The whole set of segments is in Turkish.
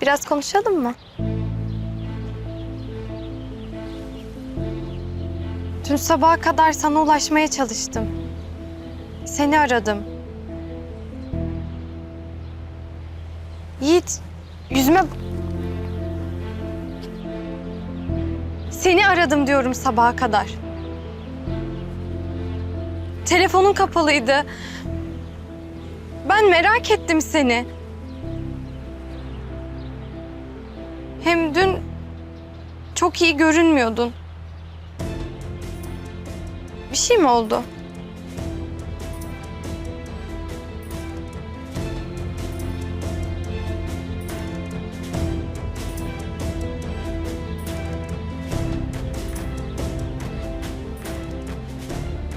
Biraz konuşalım mı? Dün sabaha kadar sana ulaşmaya çalıştım. Seni aradım. Yiğit, yüzüme... Seni aradım diyorum sabaha kadar. Telefonun kapalıydı. Ben merak ettim seni. Hem dün çok iyi görünmüyordun. Bir şey mi oldu?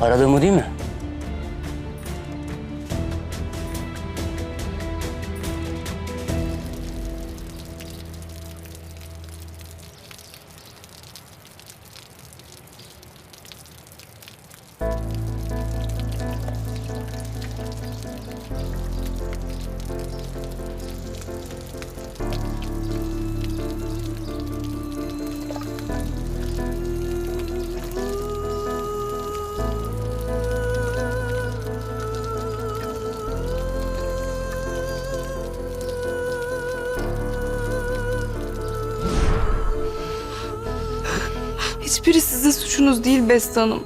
Aradığımı değil mi? Hiçbiri size suçunuz değil Beste Hanım.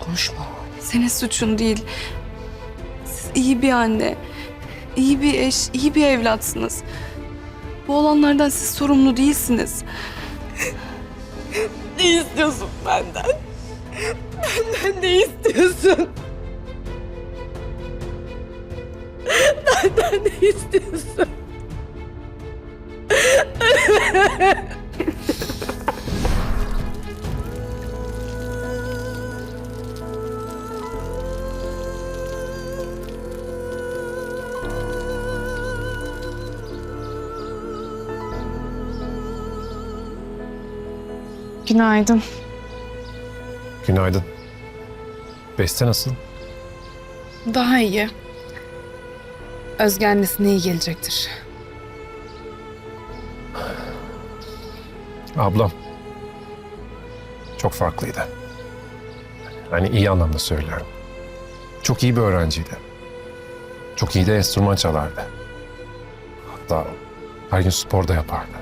Konuşma. Senin suçun değil. Siz iyi bir anne, iyi bir eş, iyi bir evlatsınız. Bu olanlardan siz sorumlu değilsiniz. Ne istiyorsun benden? Benden ne istiyorsun? Benden ne istiyorsun? Günaydın. Günaydın. Beste nasıl? Daha iyi. Özge annesine iyi gelecektir. Ablam. Çok farklıydı. Yani iyi anlamda söylüyorum. Çok iyi bir öğrenciydi. Çok iyi de enstrüman çalardı. Hatta her gün spor da yapardı.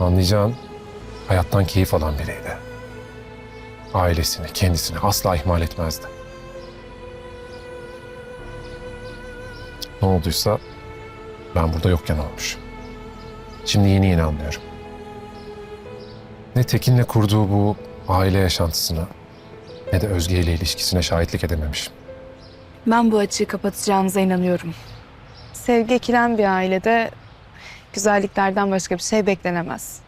Anlayacağın hayattan keyif alan biriydi. Ailesini, kendisini asla ihmal etmezdi. Ne olduysa ben burada yokken olmuş. Şimdi yeni yeni anlıyorum. Ne Tekin'le kurduğu bu aile yaşantısına ne de Özge ile ilişkisine şahitlik edememişim. Ben bu açığı kapatacağınıza inanıyorum. Sevgi ekilen bir ailede güzelliklerden başka bir şey beklenemez.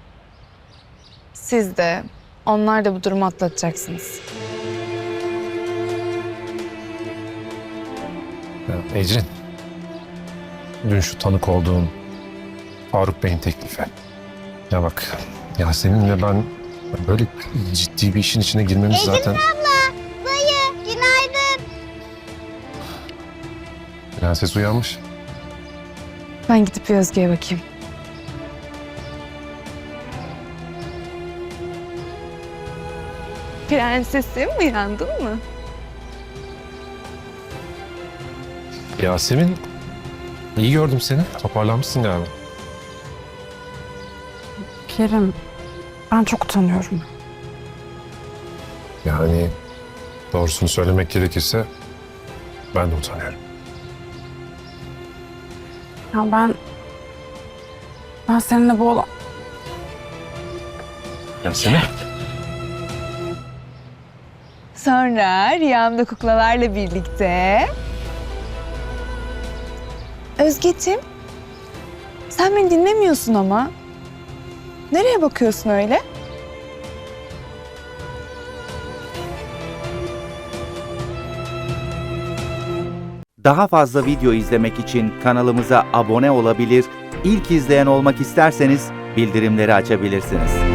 Siz de, onlar da bu durumu atlatacaksınız. Ya, Ecrin, dün şu tanık olduğun Faruk Bey'in teklifi. Ya bak, Yasemin'le ben böyle ciddi bir işin içine girmemiz zaten... Dayı, günaydın. Prenses uyanmış. Ben gidip bir Özge'ye bakayım. Prensesim uyandın mı? Yasemin, iyi gördüm seni. Toparlanmışsın galiba. Kerim, ben çok utanıyorum. Yani doğrusunu söylemek gerekirse ben de utanıyorum. Ya ben... Ben seninle bu olan... Yasemin. Sonra rüyamda kuklalarla birlikte... Özgeciğim, sen beni dinlemiyorsun ama. Nereye bakıyorsun öyle? Daha fazla video izlemek için kanalımıza abone olabilir, ilk izleyen olmak isterseniz bildirimleri açabilirsiniz.